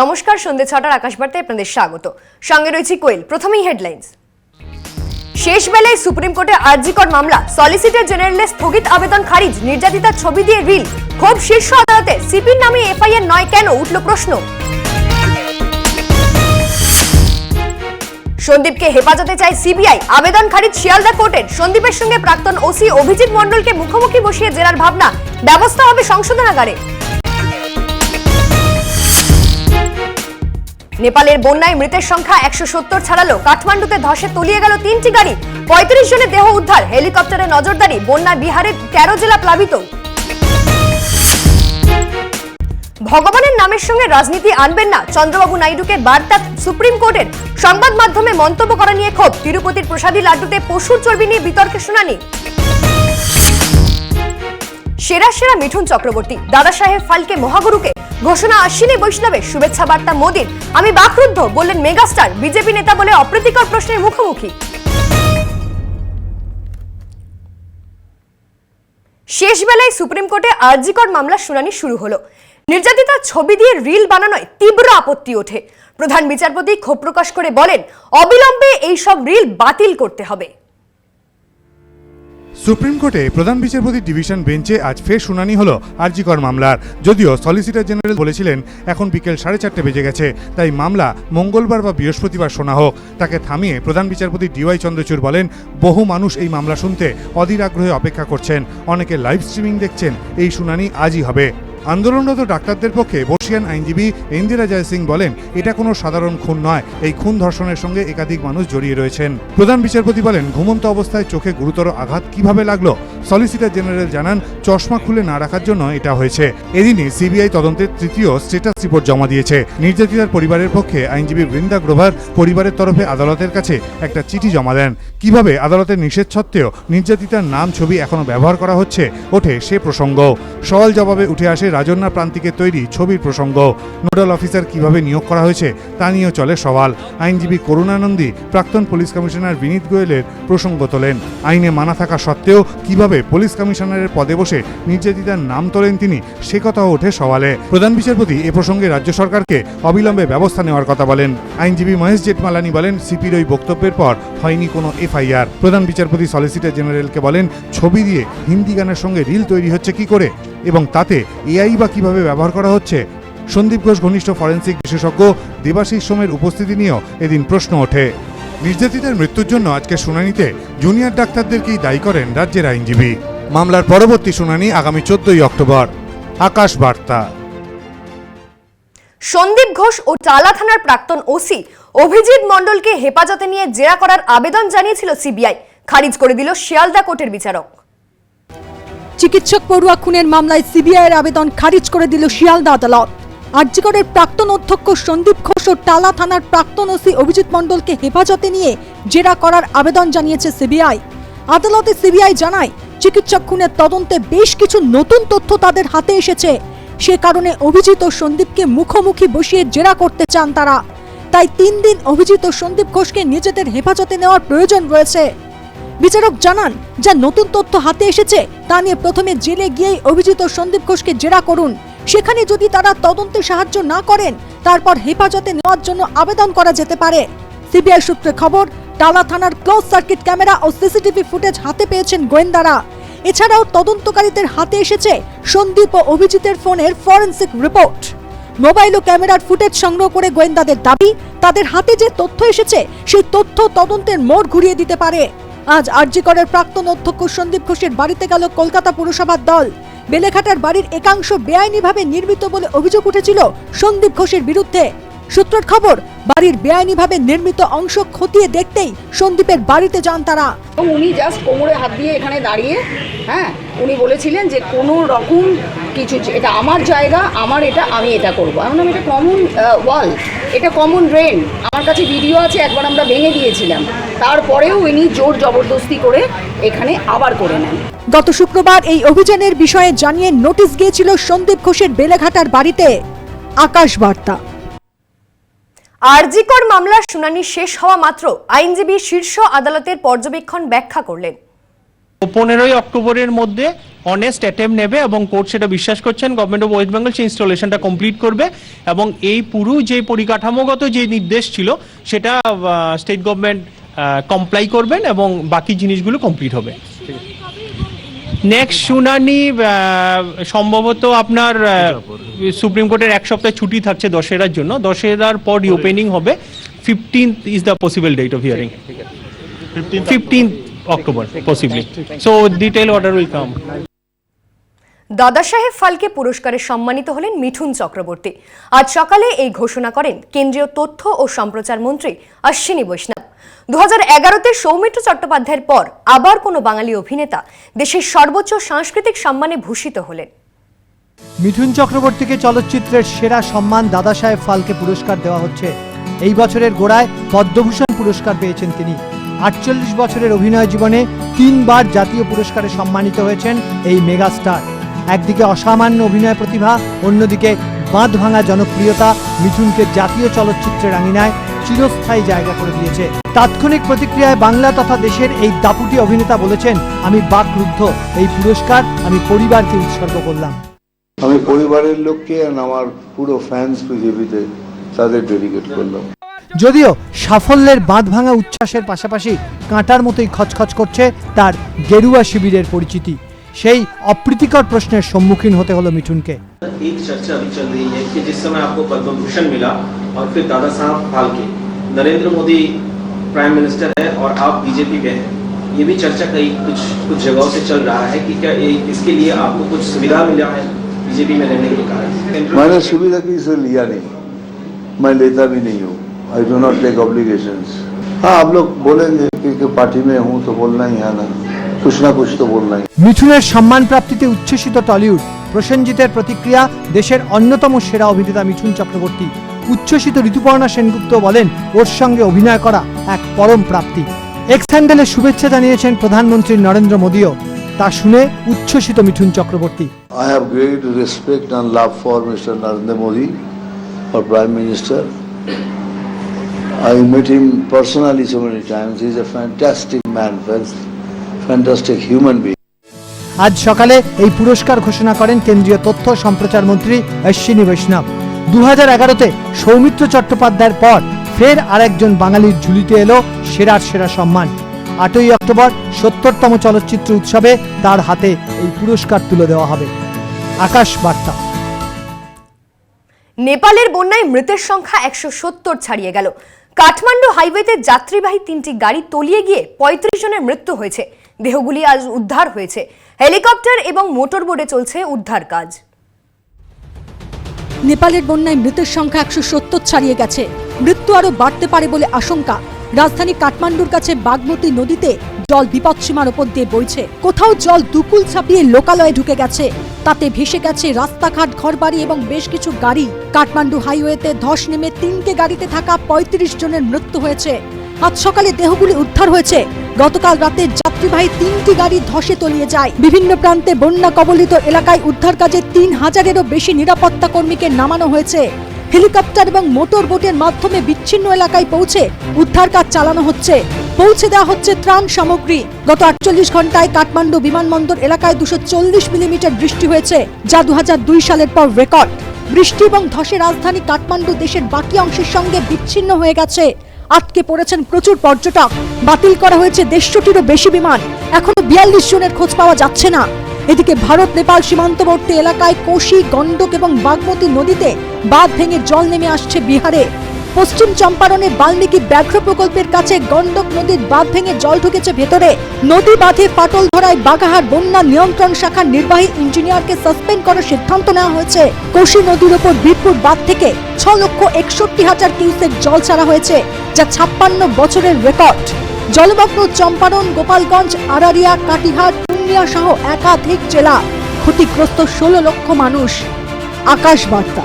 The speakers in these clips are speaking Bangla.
নমস্কার, সন্ধ্যে ছটার আকাশবার্তায় আপনাদের স্বাগত। সঙ্গে রয়েছে কোয়েল, প্রথমেই হেডলাইন্স। শেষ বেলায় সুপ্রিম কোর্টে আরজিকর মামলা, সলিসিটর জেনারেলের স্থগিত আবেদন খারিজ নির্যাতিতার ছবি দিয়ে রিল, ক্ষোভ শীর্ষ আদালতে, সিপির নামে এফআইআর নয় কেন? উঠল প্রশ্ন। সন্দীপকে হেফাজতে চায় সিবিআই, আবেদন খারিজ শিয়ালদা কোর্টের, সন্দীপের সঙ্গে প্রাক্তন ওসি অভিজিৎ মণ্ডলকে মুখোমুখি বসিয়ে জেরার ভাবনা, ব্যবস্থা হবে সংশোধনাগারে। নেপালের বন্যায় মৃতের সংখ্যা একশো সত্তর ছাড়ালো। কাঠমান্ডুতে ধসে তলিয়ে গেল তিনটি গাড়ি। পঁয়ত্রিশ জনের দেহ উদ্ধার। হেলিকপ্টারে নজরদারি। বন্যা বিহারের তেরো জেলা প্লাবিত। ভগবানের নামের সঙ্গে রাজনীতি আনবেন না। চন্দ্রবাবু নাইডুকে বার্তা সুপ্রিম কোর্টের সংবাদ মাধ্যমে মন্তব্য করা নিয়ে ক্ষোভ। তিরুপতির প্রসাদী লাড্ডুতে পশুর চর্বি নিয়ে বিতর্কে শুনানি। সেরা সেরা মিঠুন চক্রবর্তী। দাদা সাহেব ফালকে মহাগুরুকে ঘোষণা আশ্বিনী বৈষ্ণবের। শুভেচ্ছা বার্তা মোদীর। আমি বাকরুদ্ধ, বললেন মেগাস্টার, বিজেপি নেতা বলে অপ্রীতিকর প্রশ্নের মুখোমুখি। শেষ বেলায় সুপ্রিম কোর্টে আরজিকর মামলার শুনানি শুরু হলো। নির্যাতিতার ছবি দিয়ে রিল বানানোয় তীব্র আপত্তি ওঠে। প্রধান বিচারপতি ক্ষোভ প্রকাশ করে বলেন, অবিলম্বে এই সব রিল বাতিল করতে হবে। সুপ্রিম কোর্টে প্রধান বিচারপতি ডিভিশন বেঞ্চে আজ ফের শুনানি হলো আরজিকর মামলার। যদিও সলিসিটর জেনারেল বলেছিলেন, এখন বিকেল সাড়ে চারটে বেজে গেছে, তাই মামলা মঙ্গলবার বা বৃহস্পতিবার শোনা হোক। তাকে থামিয়ে প্রধান বিচারপতি ডিওয়াই চন্দ্রচূড় বলেন, বহু মানুষ এই মামলা শুনতে অধীর আগ্রহে অপেক্ষা করছেন। অনেকে লাইভ স্ট্রিমিং দেখছেন, এই শুনানি আজই হবে। আন্দোলনরত ডাক্তারদের পক্ষে বর্ষিয়ান আইনজীবী ইন্দিরা জয় সিং বলেন, এটা কোনো সাধারণ খুন নয়, এই খুন ধর্ষণের সঙ্গে একাধিক মানুষ জড়িয়ে রয়েছেন। প্রধান বিচারপতি বলেন, ঘুমন্ত অবস্থায় চোখে গুরুতর আঘাত কীভাবে লাগল? সলিসিটর জেনারেল জানান, চশমা খুলে না রাখার জন্য এটা হয়েছে। এদিনই সিবিআই তদন্তের তৃতীয় স্টেটাস রিপোর্ট জমা দিয়েছে। নির্যাতিতার পরিবারের পক্ষে আইনজীবী বৃন্দা গ্রোভার পরিবারের তরফে আদালতের কাছে একটা চিঠি জমা দেন। কীভাবে? আদালতের নিষেধ সত্ত্বেও নির্যাতিতার নাম ছবি এখনও ব্যবহার করা হচ্ছে, ওঠে সে প্রসঙ্গ। সওয়াল জবাবে উঠে আসে রাজন্যা প্রান্তিকের তৈরি ছবির প্রসঙ্গ। নোডাল অফিসার কীভাবে নিয়োগ করা হয়েছে, তা নিয়েও চলে সওয়াল। আইনজীবী করুণানন্দী, প্রাক্তন পুলিশ কমিশনার বিনীত গোয়েলের প্রসঙ্গ তোলেন। আইনে মানা থাকা সত্ত্বেও কীভাবে পুলিশ কমিশনারের পদে বসে নির্যাতিতার নাম তোলেন তিনি, সে কথাও ওঠে সওয়ালে। প্রধান বিচারপতি এ প্রসঙ্গে রাজ্য সরকারকে অবিলম্বে ব্যবস্থা নেওয়ার কথা বলেন। আইনজীবী মহেশ জেঠমালানি বলেন, সিপির ওই বক্তব্যের পর হয়নি কোনো এফআইআর। প্রধান বিচারপতি সলিসিটর জেনারেলকে বলেন, ছবি দিয়ে হিন্দি গানের সঙ্গে রিল তৈরি হচ্ছে কি করে? এবং তাতে এআই বা কীভাবে ব্যবহার করা হচ্ছে? সন্দীপ ঘোষ, ঘনিষ্ঠ ফরেন্সিক বিশেষজ্ঞ দেবাশিস সোমের উপস্থিতি নিয়েও এদিন প্রশ্ন ওঠে। নির্যাতিতার মৃত্যুর জন্য আজকে শুনানিতে জুনিয়র ডাক্তারদেরকেই দায়ী করেন রাজ্যের আইনজীবী। মামলার পরবর্তী শুনানি আগামী চোদ্দই অক্টোবর। আকাশ বার্তা। সন্দীপ ঘোষ ও টালা থানার প্রাক্তন ওসি অভিজিৎ মণ্ডলকে হেফাজতে নিয়ে জেরা করার আবেদন জানিয়েছিল সিবিআই। খারিজ করে দিল শিয়ালদা কোর্টের বিচারক। চিকিৎসক পড়ুয়া খুনের মামলায় সিবিআইয়ের আবেদন খারিজ করে দিল শিয়ালদা আদালত। আর্যিকরের প্রাক্তন অধ্যক্ষ সন্দীপ ঘোষ ও টালা থানার প্রাক্তন ওসি অভিজিৎ মণ্ডলকে হেফাজতে নিয়ে জেরা করার আবেদন জানিয়েছে সিবিআই। আদালতে সিবিআই জানায়, চিকিৎসক খুনের তদন্তে বেশ কিছু নতুন তথ্য তাদের হাতে এসেছে। সে কারণে অভিজিৎ ও সন্দীপকে মুখোমুখি বসিয়ে জেরা করতে চান তারা। তাই তিন দিন অভিজিৎ ও সন্দীপ ঘোষকে নিজেদের হেফাজতে নেওয়ার প্রয়োজন রয়েছে। বিচারক জানান, যা নতুন তথ্য হাতে এসেছে, তা নিয়ে প্রথমে জেলে গিয়েই অভিজিৎ ও সন্দীপ ঘোষকে জেরা করুন। সেখানে যদি তারা তদন্তে সাহায্য না করেন, তারপর হেফাজতে নেওয়ার জন্য আবেদন করা যেতে পারে। সিবিআই সূত্রে খবর, টালা থানার ক্লোজ সার্কিট ক্যামেরা ও সিসিটিভি ফুটেজ হাতে পেয়েছেন গোয়েন্দারা। এছাড়াও তদন্তকারীদের হাতে এসেছে সন্দীপ ও অভিজিতের ফোনের ফরেন্সিক রিপোর্ট। মোবাইল ও ক্যামেরার ফুটেজ সংগ্রহ করে গোয়েন্দাদের দাবি, তাদের হাতে যে তথ্য এসেছে, সেই তথ্য তদন্তের মোড় ঘুরিয়ে দিতে পারে। আজ আরজিকরের প্রাক্তন অধ্যক্ষ সন্দীপ ঘোষের বাড়িতে গেল কলকাতা পুরসভার দল। বেলেঘাটার বাড়ির একাংশ বেআইনিভাবে নির্মিত বলে অভিযোগ উঠেছিল সন্দীপ ঘোষের বিরুদ্ধে। সূত্রের খবর বাড়ির বেআইনিভাবে নির্মিত অংশ খতিয়ে দেখতেই সন্দীপের বাড়িতে যান তারা। উনি জাস্ট কোমরে হাত দিয়ে এখানে দাঁড়িয়ে হ্যাঁ উনি বলেছিলেন যে কোনো রকম কিছু এটা আমার জায়গা আমার এটা আমি এটা করব। এমন এটা কমন ওয়াল এটা কমন ড্রেন আমার কাছে ভিডিও আছে একবার আমরা ভেঙে দিয়েছিলাম। তারপরেও উনি জোর জবরদস্তি করে এখানে আবার করে নেন। গত শুক্রবার এই অভিযানের বিষয়ে জানিয়ে নোটিশ গিয়েছিল সন্দীপ ঘোষের বেলেঘাটার বাড়িতে। আকাশ বার্তা। আরজিকর মামলার শুনানি শেষ হওয়া মাত্র আইনজীবী শীর্ষ আদালতের পর্যবেক্ষণ ব্যাখ্যা করলেন। পনেরোই অক্টোবরের মধ্যে অনেস্ট অ্যাটেম্প নেবে এবং কোর্ট সেটা বিশ্বাস করছেন গভর্নমেন্ট অফ ওয়েস্ট বেঙ্গল সেই ইনস্টলেশনটা কমপ্লিট করবে এবং এই পুরো যে পরিকাঠামোগত যে নির্দেশ ছিল সেটা স্টেট গভর্নমেন্ট কমপ্লাই করবেন এবং বাকি জিনিসগুলো কমপ্লিট হবে। নেক্সট শুনানি সম্ভবত আপনার সুপ্রিম কোর্টের এক সপ্তাহ ছুটি থাকছে দশেরার জন্য। দশেরার পর রিওপেনিং হবে। Fifteenth is the possible date of hearing fifteenth October possibly so detail order will come Dada Saheb Phalke পুরস্কারে সম্মানিত হলেন মিঠুন চক্রবর্তী। আজ সকালে এই ঘোষণা করেন কেন্দ্রীয় তথ্য ও সম্প্রচার মন্ত্রী অশ্বিনী বৈষ্ণব। দু হাজার এগারোতে সৌমিত্র চট্টোপাধ্যায়ের পর আবার কোনো বাঙালি অভিনেতা দেশের সর্বোচ্চ সাংস্কৃতিক সম্মানে ভূষিত হলেন। মিঠুন চক্রবর্তীকে চলচ্চিত্রের সেরা সম্মান দাদা সাহেব ফালকে পুরস্কার দেওয়া হচ্ছে। এই বছরের গোড়ায় পদ্মভূষণ পুরস্কার পেয়েছেন তিনি। আটচল্লিশ বছরের অভিনয় জীবনে তিনবার জাতীয় পুরস্কারে সম্মানিত হয়েছেন এই মেগাস্টার। একদিকে অসামান্য অভিনয় প্রতিভা অন্যদিকে বাঁধ ভাঙা জনপ্রিয়তা মিঠুনকে জাতীয় চলচ্চিত্রের আঙিনায় চিরস্থায়ী জায়গা করে দিয়েছে। তাৎক্ষণিক প্রতিক্রিয়ায় বাংলা তথা দেশের এই দাপুটি অভিনেতা বলেছেন আমি বাকরুদ্ধ এই পুরস্কার আমি পরিবারকে উৎসর্গ করলাম। আমি পরিবারের লোককে আমার পুরো ফ্যান্স পৃথিবীতে তাদের ডেডিকেট করলাম। যদিও সাফল্যের বাঁধ ভাঙা উচ্ছ্বাসের পাশাপাশি কাঁটার মতোই খচখচ করছে তার গেরুয়া শিবিরের পরিচিতি। সেই অপ্রীতিকর প্রশ্নের সম্মুখীন হতে হলো মিঠুনকে एक चर्चा अभी चल रही है कि जिस समय आपको पद्म भूषण मिला और फिर दादा साहब फाल्के नरेंद्र मोदी प्राइम मिनिस्टर है और आप बीजेपी में हैं ये भी चर्चा कई कुछ कुछ जगहों से चल रहा है कि क्या ये- इसके लिए आपको कुछ सुविधा मिला है बीजेपी में रहने के कारण मैंने सुविधा किसी से लिया नहीं मैं लेता भी नहीं हूँ I do not take obligations हाँ आप लोग बोलेंगे क्योंकि पार्टी में हूँ तो बोलना ही है ना कुछ ना कुछ तो बोलना ही মিঠুনের সম্মান প্রাপ্তিতে উচ্ছ্বসিত টলিউড প্রসেনজিতের প্রতিক্রিয়া দেশের অন্যতম সেরা অভিনেতা মিঠুন চক্রবর্তী উচ্ছ্বসিত ঋতুপর্ণা সেনগুপ্ত বলেন ওর সঙ্গে অভিনয় করা এক পরম প্রাপ্তি এক্স হ্যান্ডেলে শুভেচ্ছা জানিয়েছেন প্রধানমন্ত্রী নরেন্দ্র মোদীও তা শুনে উচ্ছ্বসিত Mithun Chakraborty I have great respect and love for Mr. Narendra Modi, our Prime Minister. I met him personally so many times. He's a fantastic man, fantastic human being. আজ সকালে এই পুরস্কার ঘোষণা করেন কেন্দ্রীয় তথ্য সম্প্রচার মন্ত্রী অশ্বিনী বৈষ্ণব। দু হাজার এগারোতে সৌমিত্র চট্টোপাধ্যায়ের পর ফের আরেকজন বাঙালির ঝুলিতে এলো সেরার সেরা সম্মান। আটই অক্টোবর সত্তরতম চলচ্চিত্র উৎসবে তার হাতে এই পুরস্কার তুলে দেওয়া হবে। আকাশ বার্তা। নেপালের বন্যায় মৃতের সংখ্যা একশো সত্তর ছাড়িয়ে গেল। কাঠমান্ডু হাইওয়েতে যাত্রীবাহী তিনটি গাড়ি তলিয়ে গিয়ে পঁয়ত্রিশ জনের মৃত্যু হয়েছে। দেহগুলি আজ উদ্ধার হয়েছে। হেলিকপ্টার এবং মোটর বোটে চলছে উদ্ধার কাজ। নেপালের বন্যায় মৃতের সংখ্যা একশো সত্তর ছাড়িয়ে গেছে। মৃত্যু আরও বাড়তে পারে বলে আশঙ্কা। রাজধানী কাঠমান্ডুর কাছে বাগমতী নদীতে জল বিপদসীমার ওপর দিয়ে বইছে। কোথাও জল দুকুল ছাপিয়ে লোকালয়ে ঢুকে গেছে। তাতে ভেসে গেছে রাস্তাঘাট, ঘরবাড়ি এবং বেশ কিছু গাড়ি। কাঠমান্ডু হাইওয়েতে ধস নেমে তিনটে গাড়িতে থাকা পঁয়ত্রিশ জনের মৃত্যু হয়েছে। আজ সকালে দেহগুলি উদ্ধার হয়েছে। গতকাল রাতে যাত্রীবাহী তিনটি গাড়ি ধসে তলিয়ে যায়। বিভিন্ন প্রান্তে বন্যা কবলিত এলাকায় উদ্ধার কাজে তিন হাজারেরও বেশি নিরাপত্তা কর্মীকে নামানো হয়েছে। হেলিকপ্টার এবং মোটর বোটের মাধ্যমে বিচ্ছিন্ন এলাকায় পৌঁছে উদ্ধার কাজ চালানো হচ্ছে। পৌঁছে দেওয়া হচ্ছে ত্রাণ সামগ্রী। গত আটচল্লিশ ঘন্টায় কাঠমান্ডু বিমানবন্দর এলাকায় দুশো চল্লিশ মিলিমিটার বৃষ্টি হয়েছে, যা দু হাজার দুই সালের পর রেকর্ড। বৃষ্টি এবং ধসে রাজধানী কাঠমান্ডু দেশের বাকি অংশের সঙ্গে বিচ্ছিন্ন হয়ে গেছে। আটকে পড়েছেন প্রচুর পর্যটক। বাতিল করা হয়েছে দেড়শোটিরও বেশি বিমান। এখনও বিয়াল্লিশ জনের খোঁজ পাওয়া যাচ্ছে না। এদিকে ভারত, নেপাল সীমান্তবর্তী এলাকায় কোশি, গণ্ডক এবং বাগমতী নদীতে বাঁধ ভেঙে জল নেমে আসছে বিহারে। পশ্চিম চম্পারণে বাল্মীকি ব্যাঘ্র প্রকল্পের কাছে গন্ডক নদীর বাঁধ ভেঙে জল ঢুকেছে ভেতরে। নদী বাঁধে ফাটল ধরায় বাগাহার বন্যা নিয়ন্ত্রণ শাখার নির্বাহী ইঞ্জিনিয়ারকে সাসপেন্ড করার সিদ্ধান্ত নেওয়া হয়েছে। কোশি নদীর ওপর বীরপুর বাঁধ থেকে ছ লক্ষ একষট্টি হাজার কিউসেক জল ছাড়া হয়েছে, যা ছাপ্পান্ন বছরের রেকর্ড। জলমগ্ন চম্পারণ, গোপালগঞ্জ, আরারিয়া, কাটিহার, পূর্ণিয়া সহ একাধিক জেলা ক্ষতিগ্রস্ত ষোলো লক্ষ মানুষ। আকাশ বার্তা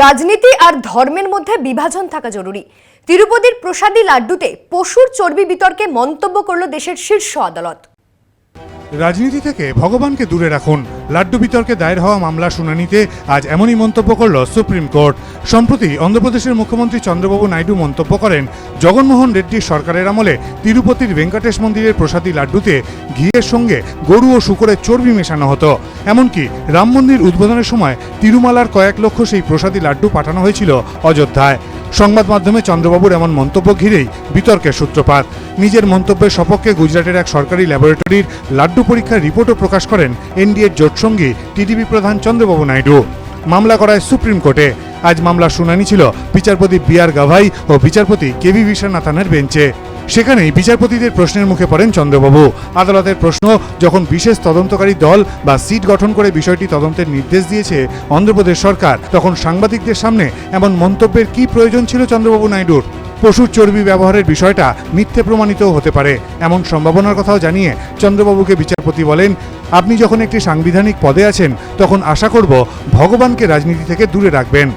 রাজনীতি আর ধর্মের মধ্যে বিভাজন থাকা জরুরি। তিরুপতির প্রসাদী লাড্ডুতে পশুর চর্বি বিতর্কে মন্তব্য করল দেশের শীর্ষ আদালত। রাজনীতি থেকে ভগবানকে দূরে রাখুন। লাড্ডু বিতর্কে দায়ের হওয়া মামলা শুনানিতে আজ এমনই মন্তব্য করল সুপ্রিম কোর্ট। সম্প্রতি অন্ধ্রপ্রদেশের মুখ্যমন্ত্রী চন্দ্রবাবু নাইডু মন্তব্য করেন, জগনমোহন রেড্ডির সরকারের আমলে তিরুপতির ভেঙ্কটেশ মন্দিরের প্রসাদী লাড্ডুতে ঘিয়ের সঙ্গে গরু ও শুকরের চর্বি মেশানো হতো। এমনকি রাম মন্দির উদ্বোধনের সময় তিরুমালার কয়েক লক্ষ সেই প্রসাদী লাড্ডু পাঠানো হয়েছিল অযোধ্যায়। সংবাদ মাধ্যমে চন্দ্রবাবুর এমন মন্তব্য ঘিরেই বিতর্কের সূত্রপাত। নিজের মন্তব্যের সপক্ষে গুজরাটের এক সরকারি ল্যাবরেটরির লাড্ডু পরীক্ষার রিপোর্টও প্রকাশ করেন এনডিএর জোটসঙ্গী টিডিপি প্রধান চন্দ্রবাবু নাইডু। মামলা করায় সুপ্রিম কোর্টে। আজ মামলার শুনানি ছিল বিচারপতি বি আর গাভাই ও বিচারপতি কেভি বিশ্বনাথনের বেঞ্চে। সেখানেই বিচারপতিদের প্রশ্নের মুখে পড়েন চন্দ্রবাবু। আদালতের প্রশ্ন, যখন বিশেষ তদন্তকারী দল বা সিট গঠন করে বিষয়টি তদন্তের নির্দেশ দিয়েছে অন্ধ্রপ্রদেশ সরকার, তখন সাংবাদিকদের সামনে এমন মন্তব্যের কি প্রয়োজন ছিল চন্দ্রবাবু নাইডুর? পশুর চর্বি ব্যবহারের বিষয়টা মিথ্যে প্রমাণিত হতে পারে। এমন সম্ভাবনার কথাও জানিয়ে চন্দ্রবাবুকে বিচারপতি বলেন, আপনি যখন একটি সাংবিধানিক পদে আছেন, তখন আশা করব ভগবানকে রাজনীতি থেকে দূরে রাখবেন।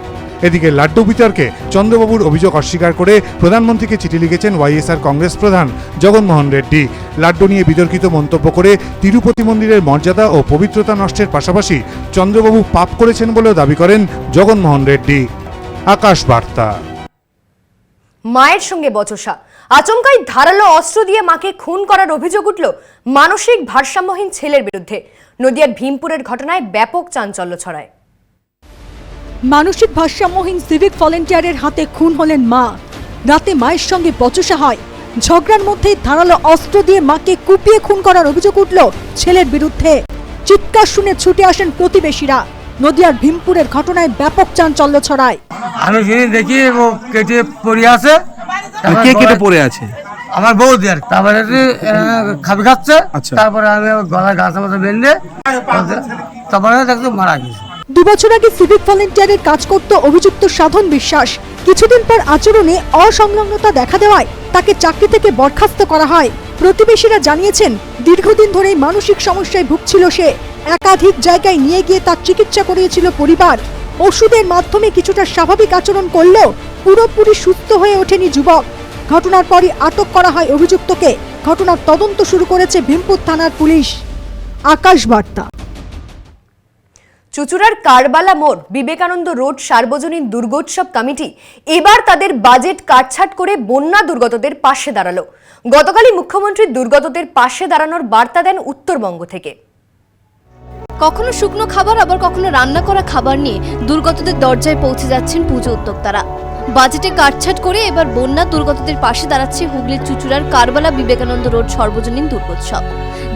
এদিকে লাড্ডু বিতর্কে চন্দ্রবাবুর অভিযোগ অস্বীকার করে প্রধানমন্ত্রীকে চিঠি লিখেছেন ওয়াইএসআর কংগ্রেস প্রধান জগনমোহন রেড্ডি। লাড্ডু নিয়ে বিতর্কিত মন্তব্য করে তিরুপতি মন্দিরের মর্যাদা ও পবিত্রতা নষ্টের পাশাপাশি চন্দ্রবাবু পাপ করেছেন বলেও দাবি করেন জগনমোহন রেড্ডি। আকাশ বার্তা। মায়ের সঙ্গে বচসা। আচমকাই ধারালো অস্ত্র দিয়ে মাকে খুন করার অভিযোগ উঠল মানসিক ভারসাম্যহীন ছেলের বিরুদ্ধে। নদিয়ার ভীমপুরের ঘটনায় ব্যাপক চাঞ্চল্য ছড়ায়। মানসিক ভারসাম্যহীন সিভিক ভলেন্টিয়ারের হাতে খুন হলেন মা। রাতে মায়ের সঙ্গে বচসা হয়। ঝগড়ার মধ্যেই ধারালো অস্ত্র দিয়ে মাকে কুপিয়ে খুন করার অভিযোগ উঠল ছেলের বিরুদ্ধে। চিৎকার শুনে ছুটে আসেন প্রতিবেশীরা। নদিয়ার ভীমপুরের ঘটনায় ব্যাপক চাঞ্চল্য ছড়ায়। আমি সেদিন দেখি ও কেটে পড়ে আছে কে কেটে পড়ে আছে? আমার বৌদি আর তারপরে খাবি খাচ্ছে আচ্ছা। তারপরে আমি গলায় গাছের মতো বেঁধে তারপরে দেখতে মারা গেছে। দুবছর আগে সিভিক ভলেন্টিয়ারের কাজ করত অভিযুক্ত সাধন বিশ্বাস। কিছুদিন পর আচরণে অসংলগ্নতা দেখা দেওয়ায় তাকে চাকরি থেকে বরখাস্ত করা হয়। প্রতিবেশীরা জানিয়েছেন দীর্ঘদিন ধরেই মানসিক সমস্যায় ভুগছিল সে। একাধিক জায়গায় নিয়ে গিয়ে তার চিকিৎসা করিয়েছিল পরিবার। ওষুধের মাধ্যমে কিছুটা স্বাভাবিক আচরণ করলেও পুরোপুরি সুস্থ হয়ে ওঠেনি যুবক। ঘটনার পরই আটক করা হয় অভিযুক্তকে। ঘটনার তদন্ত শুরু করেছে ভীমপুর থানার পুলিশ। আকাশ বার্তা। চুচুড়ার কারবালা মোড়, বিবেকানন্দ রোড সার্বজনীন দুর্গোৎসব কমিটি এবার তাদের বাজেট কাটছাট করে বন্যা দুর্গতদের পাশে দাঁড়াল। গতকালই মুখ্যমন্ত্রী দুর্গতদের পাশে দাঁড়ানোর বার্তা দেন উত্তরবঙ্গ থেকে। কখনো শুকনো খাবার, আবার কখনো রান্না করা খাবার নিয়ে দুর্গতদের দরজায় পৌঁছে যাচ্ছেন পুজো উদ্যোক্তারা। বাজেটে কাটছাট করে এবার বন্যা দুর্গতদের পাশে দাঁড়াচ্ছে হুগলির চুচুড়ার কারবালা বিবেকানন্দ রোড সর্বজনীন দুর্গোৎসব।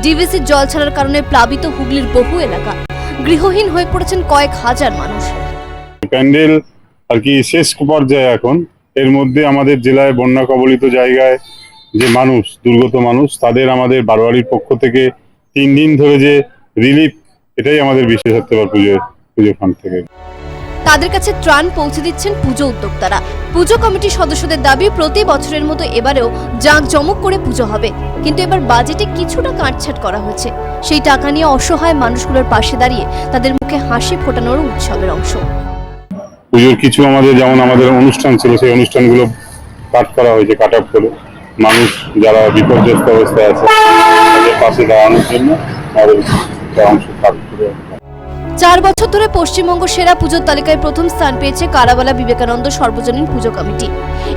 ডিভিসির জল ছাড়ার কারণে প্লাবিত হুগলির বহু এলাকা। গৃহহীন হয়ে পড়েছেন কয়েক হাজার মানুষ। প্যান্ডেল আর কি শেষ পর্যায়ে এখন। এর মধ্যে আমাদের জেলায় বন্যা কবলিত জায়গায় যে মানুষ, দুর্গত মানুষ, তাদের আমাদের বারোয়ারির পক্ষ থেকে তিন দিন ধরে যে রিলিফ এটাই আমাদের বিশেষত্ব এবার পুজো পুজো ফান্ড থেকে। তাদের কাছে ত্রাণ পৌঁছে দিচ্ছেন পুজো উদ্যোক্তারা। পুজো কমিটির সদস্যদের দাবি প্রতি বছরের মতো এবারেও জাঁকজমক করে পুজো হবে। কিন্তু এবার বাজেটে কিছুটা কাটছাট করা হয়েছে সেই টাকা নিয়ে অসহায় মানুষগুলোর পাশে দাঁড়িয়ে তাদের মুখে হাসি ফোটানোর উৎসবের অংশ। পুজোর কিছু আমাদের যেমন আমাদের অনুষ্ঠান ছিল সেই অনুষ্ঠানগুলো কাট করা হয়েছে কাট আপ করে। মানুষ যারা বিপর্যস্ত অবস্থায় আছে তাদের পাশে দাঁড়ানোর জন্য আমাদের চার বছর ধরে পশ্চিমবঙ্গ সেরা পুজোর তালিকায় প্রথম স্থান পেয়েছে কারাবালা বিবেকানন্দ সর্বজনীন পুজো কমিটি।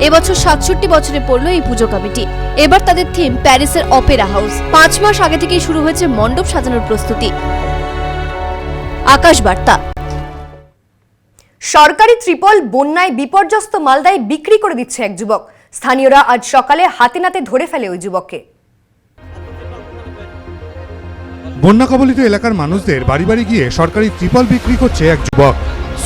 এবছর সাতষট্টি বছরে পড়ল এই পুজো কমিটি। এবার তাদের থিম প্যারিসের অপেরা হাউস। পাঁচ মাস আগে থেকেই শুরু হয়েছে মণ্ডপ সাজানোর প্রস্তুতি। আকাশ বার্তা। সরকারি ত্রিপল বন্যায় বিপর্যস্ত মালদায় বিক্রি করে দিচ্ছে এক যুবক। স্থানীয়রা আজ সকালে হাতে নাতে ধরে ফেলে ওই যুবককে। বন্যা কবলিত এলাকার মানুষদের বাড়ি বাড়ি গিয়ে সরকারি ত্রিপল বিক্রি করছে এক যুবক।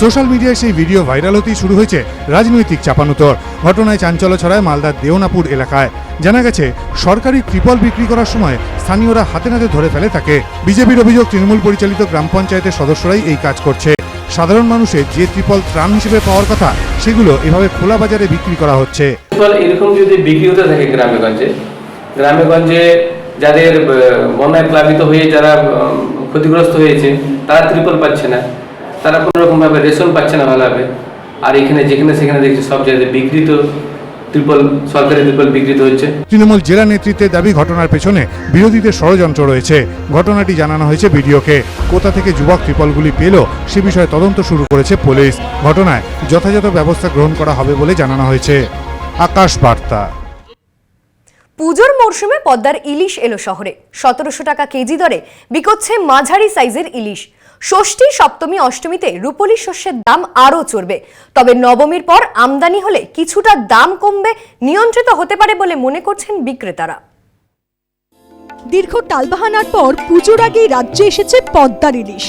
সোশ্যাল মিডিয়ায় সেই ভিডিও ভাইরাল হতেই শুরু হয়েছে রাজনৈতিক চাপানুতর। ঘটনায় চাঞ্চল্য ছড়ায় মালদার দেওনাপুর এলাকায়। জানা গেছে, সরকারি ত্রিপল বিক্রি করার সময় স্থানীয়রা হাতে নাতে ধরে ফেলে তাকে। বিজেপির অভিযোগ, তৃণমূল পরিচালিত গ্রাম পঞ্চায়েতের সদস্যরাই এই কাজ করছে। সাধারণ মানুষের যে ত্রিপল ত্রাণ হিসেবে পাওয়ার কথা, সেগুলো এভাবে খোলা বাজারে বিক্রি করা হচ্ছে। এরকম যদি বিক্রি হতে থাকে যাদের বন্যায় প্লাবিত হয়ে যারা ক্ষতিগ্রস্ত হয়েছে, তারা ত্রিপল পাচ্ছে না। তারা কোনো রকম ভাবে রেশন পাচ্ছে না ভালোভাবে আর এখানে যেখানে সেখানে দেখছি সব জায়গায় বিকৃত ত্রিপল ত্রিপল তৃণমূল জেলা নেতৃত্বের দাবি ঘটনার পেছনে বিরোধীদের ষড়যন্ত্র রয়েছে। ঘটনাটি জানানো হয়েছে বিডিওকে। কোথা থেকে যুবক ত্রিপলগুলি পেল, সে বিষয়ে তদন্ত শুরু করেছে পুলিশ। ঘটনায় যথাযথ ব্যবস্থা গ্রহণ করা হবে বলে জানানো হয়েছে। আকাশ বার্তা। পুজোর মরশুমে পদ্মার ইলিশ এলো শহরে। সতেরোশো টাকা কেজি দরে বিকোচ্ছে মাঝারি সাইজের ইলিশ। ষষ্ঠী, সপ্তমী, অষ্টমীতে রূপলি শস্যের দাম আরও চড়বে। তবে নবমীর পর আমদানি হলে কিছুটা দাম কমবে, নিয়ন্ত্রিত হতে পারে বলে মনে করছেন বিক্রেতারা। দীর্ঘ টালবাহানার পর পুজোর আগেই রাজ্যে এসেছে পদ্মার ইলিশ।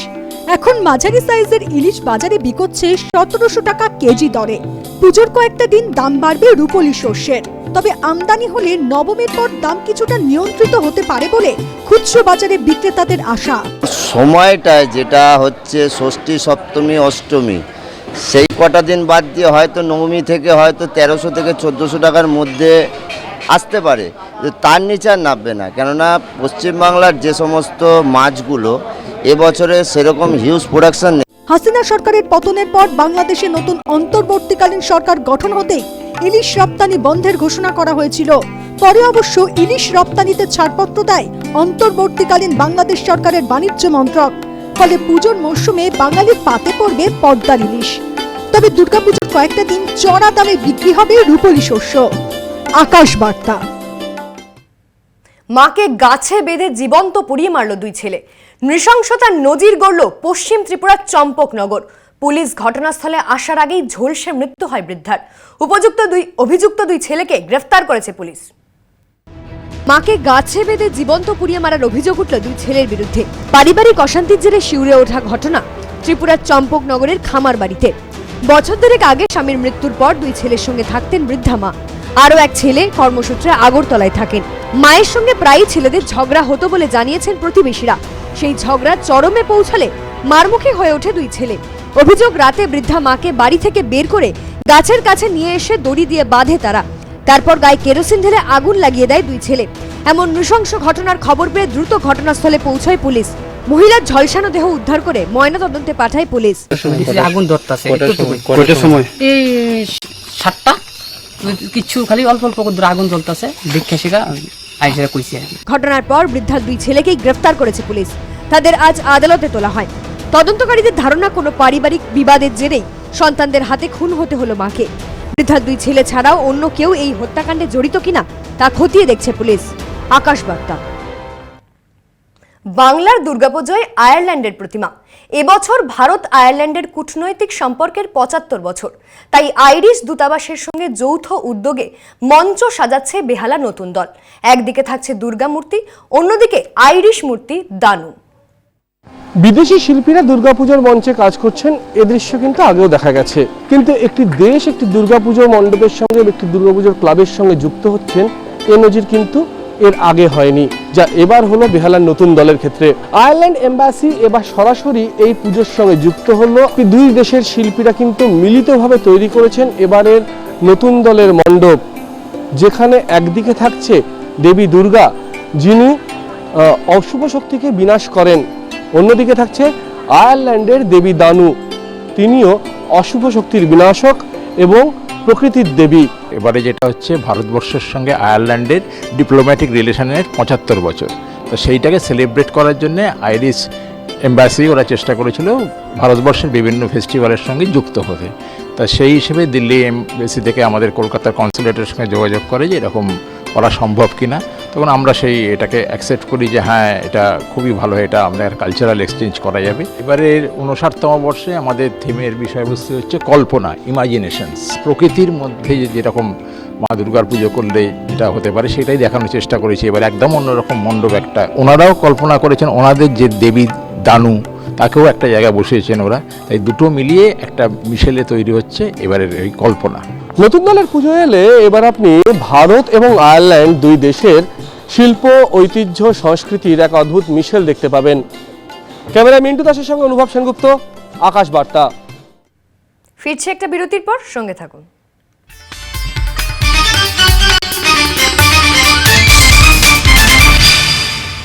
এখন মাঝারি সাইজের ইলিশ বাজারে বিকোচ্ছে সতেরোশো টাকা কেজি দরে। পুজোর কয়েকটা দিন দাম বাড়বে রুপলি শস্যের তবে আমদানি হলে নবমীর পর দাম কিছুটা নিয়ন্ত্রিত হতে পারে বলে খুচরো বাজারে বিক্রেতাদের আশা। সময়টায় যেটা হচ্ছে ষষ্ঠী, সপ্তমী, অষ্টমী, সেই কটা দিন বাদ দিয়ে হয়তো নবমী থেকে হয়তো তেরোশো থেকে চোদ্দোশো টাকার মধ্যে আসতে পারে। তার নিচে আর নামবে না। কেননা পশ্চিমবাংলার যে সমস্ত মাছগুলো এবছরে সেরকম হিউজ প্রোডাকশন নেই। হাসিনা সরকারের পতনের পর বাংলাদেশে নতুন অন্তর্বর্তীকালীন সরকার গঠন হতেই ইলিশ রপ্তানি বন্ধের ঘোষণা করা হয়েছিল। পরে অবশ্য ইলিশ রপ্তানিতে ছাড়পত্র দেয় অন্তর্বর্তীকালীন বাংলাদেশ সরকারের বাণিজ্য মন্ত্রক। ফলে পুজোর মরশুমে বাঙালির পাতে পড়বে পদ্মার ইলিশ। তবে দুর্গাপুজোর কয়েকটা দিন চড়া দামে বিক্রি হবে রূপলি শস্য। আকাশ বার্তা। মাকে গাছে বেঁধে জীবন্ত পুড়িয়ে মারল দুই ছেলে। নৃশংসতার নজির গড়ল পশ্চিম ত্রিপুরার চম্পকনগর। পুলিশ ঘটনাস্থলে আসার আগেই ঝলসে মৃত্যু হয় বৃদ্ধার। উপযুক্ত দুই, অভিযুক্ত দুই ছেলেকে গ্রেফতার করেছে পুলিশ। মাকে গাছে বেঁধে জীবন্ত পুড়িয়ে মারার অভিযোগ উঠল দুই ছেলের বিরুদ্ধে। পারিবারিক অশান্তির জেরে শিউরে ওঠা ঘটনা ত্রিপুরার চম্পকনগরের খামার বাড়িতে বছর দেড়েক আগে স্বামীর মৃত্যুর পর দুই ছেলের সঙ্গে থাকতেন বৃদ্ধা মা। আরও এক ছেলে কর্মসূত্রে আগরতলায় থাকেন। মায়ের সঙ্গে প্রায়ই ছেলেদের ঝগড়া হতো বলে জানিয়েছেন প্রতিবেশীরা। সেই ঝগড়া চরমে পৌঁছালে মারমুখী হয়ে ওঠে দুই ছেলে। অভিযোগ রাতে বৃদ্ধা মাকে বাড়ি থেকে বের করে গাছের কাছে নিয়ে এসে দড়ি দিয়ে বাঁধে তারা। তারপর গায়ে কেরোসিন ঢেলে আগুন লাগিয়ে দেয় দুই ছেলে। এমন নৃশংস ঘটনার খবর পেয়ে দ্রুত ঘটনাস্থলে পৌঁছায় পুলিশ। মহিলার ঝলসানো দেহ উদ্ধার করে ময়নাতদন্তে পাঠায় পুলিশ। আগুন ধরতেছে। সময়? এই সাতটা? কিচ্ছু খালি অল্প অল্প করে আগুন জ্বলতেছে দেখে সেটা কইছে। ঘটনার পর বৃদ্ধার দুই ছেলেকেই গ্রেফতার করেছে পুলিশ। তাদের আজ আদালতে তোলা হয়। তদন্তকারীদের ধারণা, কোনো পারিবারিক বিবাদের জেরেই সন্তানদের হাতে খুন হতে হলো মাকে। বৃদ্ধার দুই ছেলে ছাড়াও অন্য কেউ এই হত্যাকাণ্ডে জড়িত কিনা, তা খতিয়ে দেখছে পুলিশ। আকাশ বার্তা। বাংলার দুর্গাপুজোয় আয়ারল্যান্ডের প্রতিমা। এবছর ভারত আয়ারল্যান্ডের কূটনৈতিক সম্পর্কের পঁচাত্তর বছর। তাই আইরিশ দূতাবাসের সঙ্গে যৌথ উদ্যোগে মঞ্চ সাজাচ্ছে বেহালা নতুন দল। একদিকে থাকছে দুর্গা মূর্তি, অন্যদিকে আইরিশ মূর্তি দানু। বিদেশি শিল্পীরা দুর্গাপুজোর মঞ্চে কাজ করছেন, এ দৃশ্য কিন্তু আগেও দেখা গেছে। কিন্তু একটি দেশ একটি দুর্গাপুজোর মণ্ডপের সঙ্গে একটি দুর্গাপুজোর ক্লাবের সঙ্গে যুক্ত হচ্ছেন, এ নজির কিন্তু এর আগে হয়নি, যা এবার হলো বেহালার নতুন দলের ক্ষেত্রে। আয়ারল্যান্ড এম্বাসি এবার সরাসরি এই পুজোর সঙ্গে যুক্ত হলো। দুই দেশের শিল্পীরা কিন্তু মিলিতভাবে তৈরি করেছেন এবারের নতুন দলের মণ্ডপ, যেখানে একদিকে থাকছে দেবী দুর্গা, যিনি অশুভ শক্তিকে বিনাশ করেন। অন্যদিকে থাকছে আয়ারল্যান্ডের দেবী দানু, তিনিও অশুভ শক্তির বিনাশক এবং প্রকৃতির দেবী। এবারে যেটা হচ্ছে ভারতবর্ষের সঙ্গে আয়ারল্যান্ডের ডিপ্লোম্যাটিক রিলেশনের পঁচাত্তর বছর। তো সেইটাকে সেলিব্রেট করার জন্যে আইরিশ এম্বাসি ওরা চেষ্টা করেছিল ভারতবর্ষের বিভিন্ন ফেস্টিভ্যালের সঙ্গে যুক্ত হতে। তা সেই হিসেবে দিল্লি এমবেসি থেকে আমাদের কলকাতার কনসুলেটের সঙ্গে যোগাযোগ করে যে এরকম করা সম্ভব কিনা তখন আমরা সেই এটাকে অ্যাকসেপ্ট করি যে হ্যাঁ এটা খুবই ভালো, এটা আমাদের কালচারাল এক্সচেঞ্জ করা যাবে। এবারের উনষাটতম বর্ষে আমাদের থিমের বিষয়বস্তু হচ্ছে কল্পনা ইমাজিনেশনস প্রকৃতির মধ্যে যেরকম মা দুর্গার পুজো করলে যেটা হতে পারে, সেটাই দেখানোর চেষ্টা করেছি। এবার একদম অন্যরকম মণ্ডপ একটা। ওনারাও কল্পনা করেছেন, ওনাদের যে দেবী দানু তাকেও একটা জায়গায় বসিয়েছেন ওরা। তাই দুটো মিলিয়ে একটা মিশেলে তৈরি হচ্ছে এবারের এই কল্পনা। নতুন দলের পুজো এলে এবার আপনি ভারত এবং আয়ারল্যান্ড দুই দেশের শিল্প ঐতিহ্য সংস্কৃতির এক অদ্ভুত মিশেল দেখতে পাবেন। ক্যামেরা মিন্টু দাসের সঙ্গে অনুভব সেনগুপ্ত আকাশ বার্তা। ফিরছে একটা বিরতির পর সঙ্গে থাকুন।